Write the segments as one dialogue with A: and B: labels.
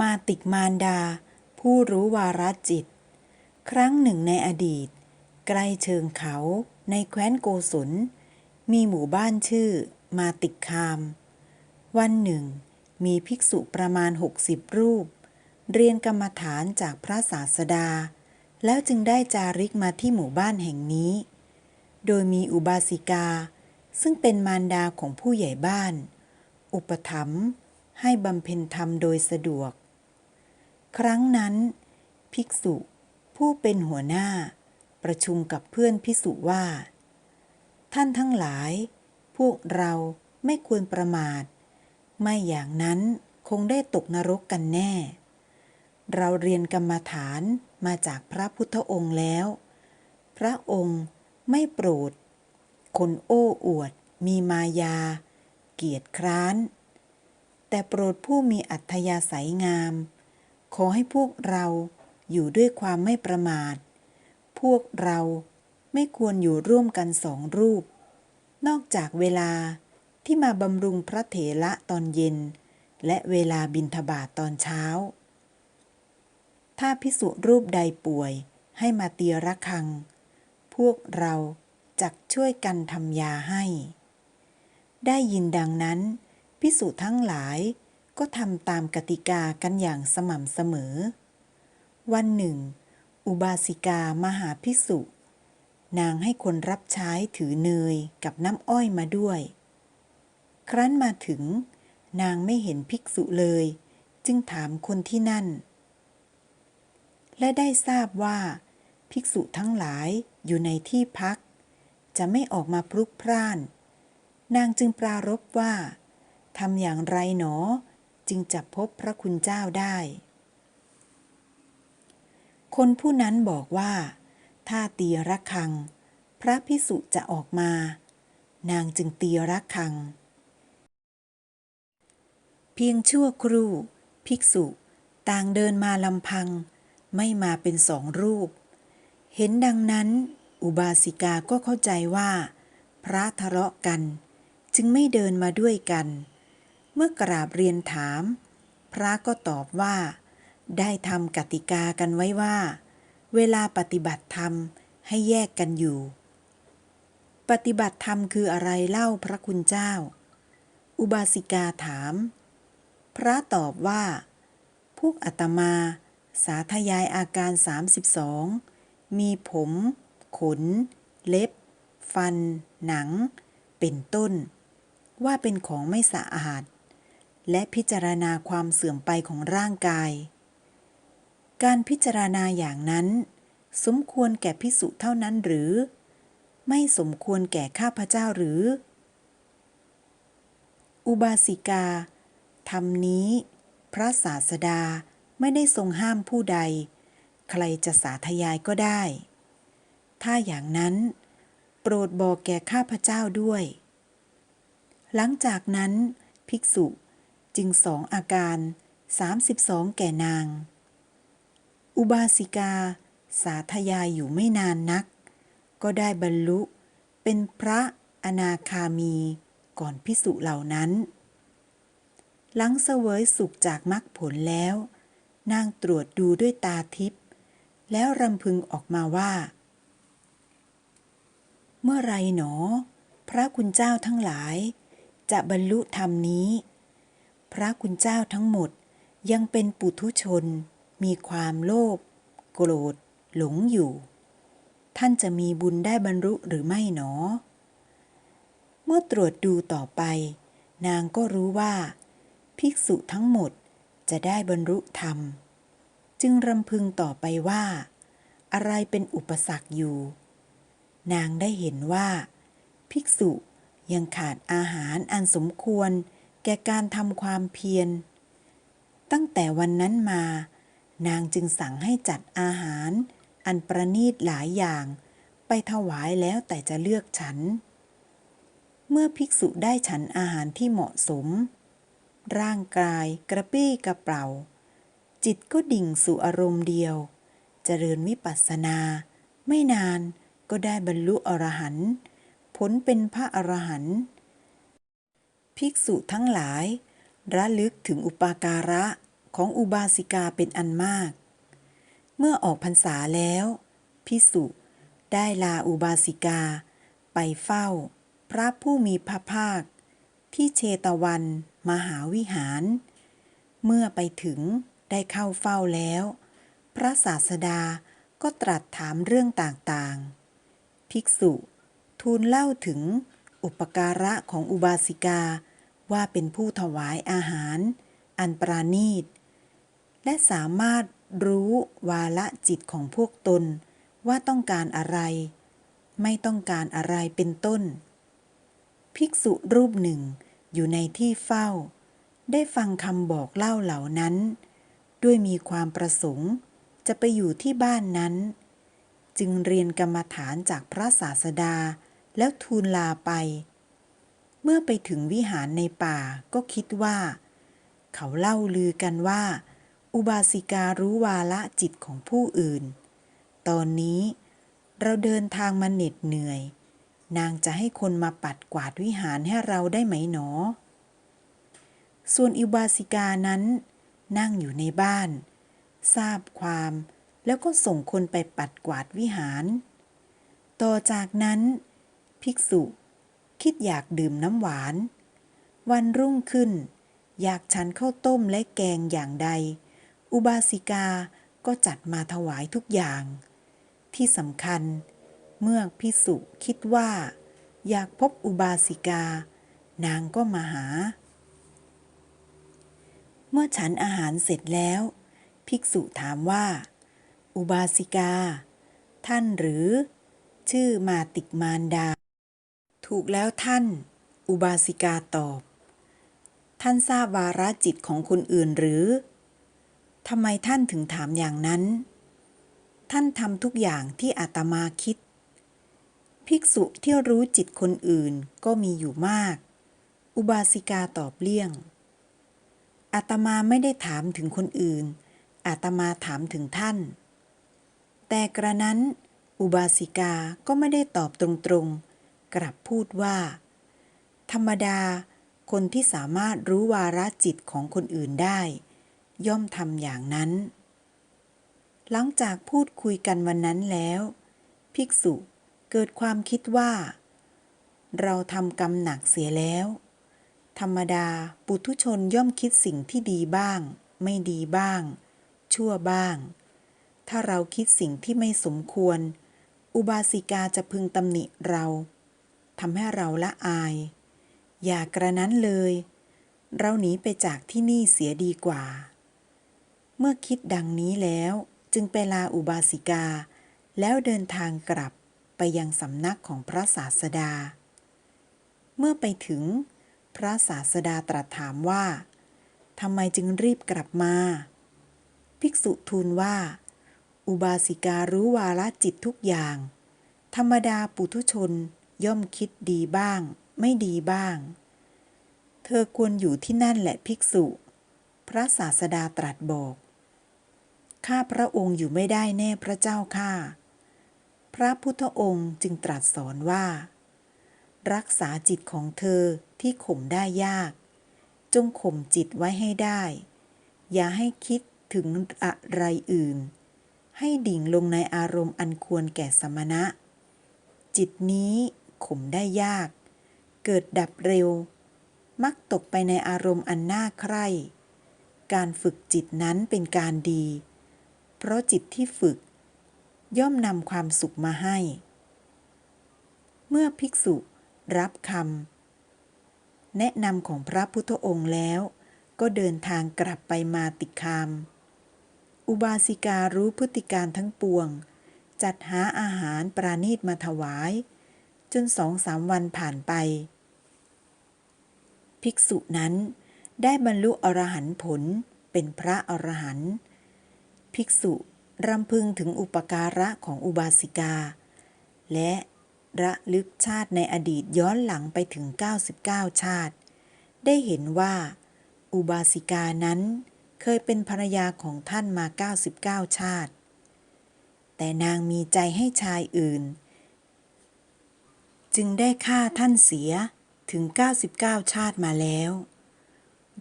A: มาติกมารดา ผู้รู้วาระจิต ครั้งหนึ่งในอดีต ใกล้เชิงเขาในแคว้นโกศล มีหมู่บ้านชื่อ มาติกคาม วันหนึ่ง มีภิกษุประมาณ 60 รูป เรียนกรรมฐานจากพระศาสดา แล้วจึงได้จาริกมาที่หมู่บ้านแห่งนี้ โดยมีอุบาสิกา ซึ่งเป็นมารดาของผู้ใหญ่บ้าน อุปถัมภ์ให้บำเพ็ญธรรมโดยสะดวก ครั้งนั้น ภิกษุผู้เป็นหัวหน้า ประชุมกับเพื่อนภิกษุว่า ท่านทั้งหลาย พวกเราไม่ควรประมาท ไม่อย่างนั้นคงได้ตกนรกกันแน่ เราเรียนกรรมฐานมาจากพระพุทธองค์แล้ว พระองค์ไม่โปรด คนโอ้อวด มีมายา เกียรติคร้าน แต่โปรดผู้มีอัธยาศัยงาม ขอให้พวกเราอยู่ด้วยความไม่ประมาท พวกเราไม่ควรอยู่ร่วมกันสองรูป นอกจากเวลาที่มาบำรุงพระเถระตอนเย็น และเวลาบินทบาทตอนเช้า ถ้าพิสุรูปใดป่วยให้มาตีระฆัง พวกเราจักช่วยกันทำยาให้ ได้ยินดังนั้นพิสุทั้งหลาย ก็ทำตามกติกากันอย่างสม่ำเสมอ วันหนึ่ง อุบาสิกามาหาพิสุนางให้คนรับใช้ถือเนยกับน้ำอ้อยมาด้วย ครั้นมาถึง นางไม่เห็นภิกษุเลย จึงถามคนที่นั่น และได้ทราบว่า ภิกษุทั้งหลายอยู่ในที่พัก จะไม่ออกมาพลุกพล่าน นางจึงปรารบว่าทำอย่างไรหนอ จึงจะพบพระคุณเจ้าได้ คนผู้นั้นบอกว่า ถ้าตีระฆัง พระพิสุจะออกมา นางจึงตีระฆัง เพียงชั่วครู่ ภิกษุต่างเดินมาลำพัง ไม่มาเป็นสองรูป เห็นดังนั้นอุบาสิกาก็เข้าใจว่า พระทะเลาะกัน จึงไม่เดินมาด้วยกัน เมื่อกราบเรียนถาม พระก็ตอบว่า ได้ทำกติกากันไว้ว่า เวลาปฏิบัติธรรมให้แยกกันอยู่ ปฏิบัติธรรมคืออะไรเล่าพระคุณเจ้า อุบาสิกาถาม พระตอบว่า พวกอาตมา สาธยายอาการ 32 มีผม ขน เล็บ ฟัน หนัง เป็นต้นว่าเป็นของไม่สะอาด และพิจารณาความเสื่อมไปของร่างกาย การพิจารณาอย่างนั้น สมควรแก่พิสุเท่านั้นหรือ ไม่สมควรแก่ข้าพเจ้าหรือ อุบาสิกาธรรมนี้ พระศาสดาไม่ได้ทรงห้ามผู้ใด ใครจะสาธยายก็ได้ ถ้าอย่างนั้น โปรดบอกแก่ข้าพเจ้าด้วย หลังจากนั้น ภิกษุ จึงสองอาการ 32 แก่นาง อุบาสิกา สาธยายอยู่ไม่นานนัก ก็ได้บรรลุเป็นพระอนาคามีก่อนพิสุเหล่านั้น หลังเสวยสุขจากมรรคผลแล้ว นางตรวจดูด้วยตาทิพย์แล้วรำพึงออกมาว่า เมื่อไรหนอ พระคุณเจ้าทั้งหลาย จะบรรลุธรรมนี้ พระคุณเจ้าทั้งหมดยังเป็นปุถุชน มีความโลภโกรธ หลงอยู่ ท่านจะมีบุญได้บรรลุหรือไม่หนอ เมื่อตรวจดูต่อไป นางก็รู้ว่า ภิกษุทั้งหมดจะได้บรรลุธรรม จึงรำพึงต่อไปว่า อะไรเป็นอุปสรรคอยู่ นางได้เห็นว่า ภิกษุยังขาดอาหารอันสมควร ก่การทำความเพียร ตั้งแต่วันนั้นมา นางจึงสั่งให้จัดอาหาร อันประณีตหลายอย่าง ไปถวายแล้วแต่จะเลือกฉัน เมื่อภิกษุได้ฉันอาหารที่เหมาะสม ร่างกายกระปี้กระเป๋า จิตก็ดิ่งสู่อารมณ์เดียวเจริญวิปัสสนา ไม่นานก็ได้บรรลุอรหันต์ผลเป็นพระอรหันต์ ภิกษุทั้งหลาย ระลึกถึงอุปาการะของอุบาสิกาเป็นอันมาก เมื่อออกพรรษาแล้วพิสุได้ลาอุบาสิกา ไปเฝ้า พระผู้มีพระภาค ที่เชตวัน มหาวิหาร เมื่อไปถึงได้เข้าเฝ้าแล้ว พระศาสดาก็ตรัสถามเรื่องต่างๆ ภิกษุทูลเล่าถึงอุปการะของอุบาสิกา ว่าเป็นผู้ถวายอาหาร อันปราณีต และสามารถรู้วาละจิตของพวกตนว่าต้องการอะไร ไม่ต้องการอะไรเป็นต้น ภิกษุรูปหนึ่งอยู่ในที่เฝ้า ได้ฟังคำบอกเล่าเหล่านั้น ด้วยมีความประสงค์จะไปอยู่ที่บ้านนั้น จึงเรียนกรรมฐานจากพระศาสดาแล้วทูลลาไป มื่อไปถึงวิหารในป่าก็คิดว่า เขาเล่าลือกันว่า อุบาสิการู้วาละจิตของผู้อื่น ตอนนี้เราเดินทางมาเหน็ดเหนื่อย นางจะให้คนมาปัดกวาดวิหารให้เราได้ไหมหนอ ส่วนอุบาสิกานั้น นั่งอยู่ในบ้าน ทราบความแล้วก็ส่งคนไปปัดกวาดวิหาร ต่อจากนั้น ภิกษุ คิดอยากดื่มน้ำหวาน วันรุ่งขึ้น อยากฉันข้าวต้มและแกงอย่างใด อุบาสิกาก็จัดมาถวายทุกอย่าง ที่สำคัญ เมื่อพิสุคิดว่า อยากพบอุบาสิกา นางก็มาหา เมื่อฉันอาหารเสร็จแล้ว ภิกษุถามว่า อุบาสิกา ท่านหรือ ชื่อมาติกมารดา ถูกแล้วท่าน อุบาสิกาตอบ ท่านทราบวาระจิตของคนอื่นหรือทำไมท่านถึงถามอย่างนั้น ท่านทำทุกอย่างที่อาตมาคิด ภิกษุที่รู้จิตคนอื่นก็มีอยู่มาก อุบาสิกาตอบเลี่ยง อาตมาไม่ได้ถามถึงคนอื่น อาตมาถามถึงท่าน แต่กระนั้น อุบาสิกาก็ไม่ได้ตอบตรงๆ กลับพูดว่า ธรรมดา คนที่สามารถรู้วาระจิตของคนอื่นได้ ย่อมทำอย่างนั้น หลังจากพูดคุยกันวันนั้นแล้ว ภิกษุเกิดความคิดว่า เราทำกรรมหนักเสียแล้ว ธรรมดาปุถุชนย่อมคิดสิ่งที่ดีบ้าง ไม่ดีบ้าง ชั่วบ้าง ถ้าเราคิดสิ่งที่ไม่สมควร อุบาสิกาจะพึงตำหนิเรา ทำให้เราละอาย อย่ากระนั้นเลย เราหนีไปจากที่นี่เสียดีกว่า เมื่อคิดดังนี้แล้วจึงไปลาอุบาสิกา แล้วเดินทางกลับไปยังสำนักของพระศาสดา เมื่อไปถึง พระศาสดาตรัสถามว่าทำไมจึงรีบกลับมา ภิกษุทูลว่า อุบาสิการู้วาระจิตทุกอย่าง ธรรมดาปุถุชน ย่อมคิดดีบ้าง ไม่ดีบ้าง เธอควรอยู่ที่นั่นแหละภิกษุ พระศาสดาตรัสบอกข้าพระองค์อยู่ไม่ได้แน่พระเจ้าข้าพระพุทธองค์จึงตรัสสอนว่า รักษาจิตของเธอที่ข่มได้ยาก จงข่มจิตไว้ให้ได้ อย่าให้คิดถึงอะไรอื่น ให้ดิ่งลงในอารมณ์อันควรแก่สมณะ จิตนี้ ข่มได้ยาก เกิดดับเร็ว มักตกไปในอารมณ์อันน่าใคร่ การฝึกจิตนั้นเป็นการดี เพราะจิตที่ฝึก ย่อมนำความสุขมาให้ เมื่อภิกษุรับคำแนะนำของพระพุทธองค์แล้ว ก็เดินทางกลับไปมาติคาม อุบาสิการู้พฤติการทั้งปวง จัดหาอาหารปราณีตมาถวาย จนสองสามวันผ่านไป ภิกษุนั้นได้บรรลุอรหันต์ผลเป็นพระอรหันต์ภิกษุรำพึงถึงอุปการะของอุบาสิกา และระลึกชาติในอดีตย้อนหลังไปถึง 99 ชาติ ได้เห็นว่า อุบาสิกานั้นเคยเป็นภรรยาของท่านมา 99 ชาติ แต่นางมีใจให้ชายอื่น จึงได้ฆ่าท่านเสียถึง 99 ชาติมาแล้ว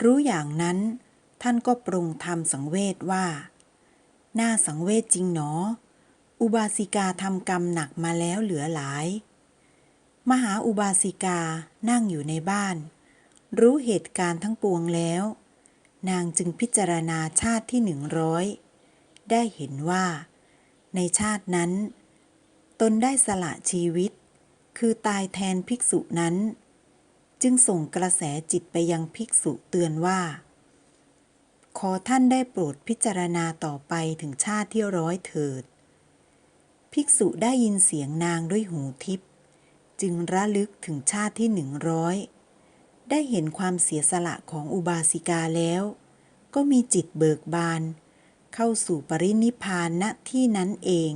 A: รู้อย่างนั้นท่านก็ปรุงธรรมสังเวชว่า น่าสังเวชจริงหนอ อุบาสิกาทำกรรมหนักมาแล้วเหลือหลาย มหาอุบาสิกานั่งอยู่ในบ้าน รู้เหตุการณ์ทั้งปวงแล้ว นางจึงพิจารณาชาติที่หนึ่งร้อยได้เห็นว่า ในชาตินั้น ตนได้สละชีวิต คือตายแทนภิกษุนั้น จึงส่งกระแสจิตไปยังภิกษุเตือนว่า ขอท่านได้โปรดพิจารณาต่อไปถึงชาติที่ร้อยเถิด ภิกษุได้ยินเสียงนางด้วยหูทิพจึงระลึกถึงชาติที่หนึ่งร้อยได้เห็นความเสียสละของอุบาสิกาแล้ว ก็มีจิตเบิกบาน เข้าสู่ปรินิพพานณที่นั้นเอง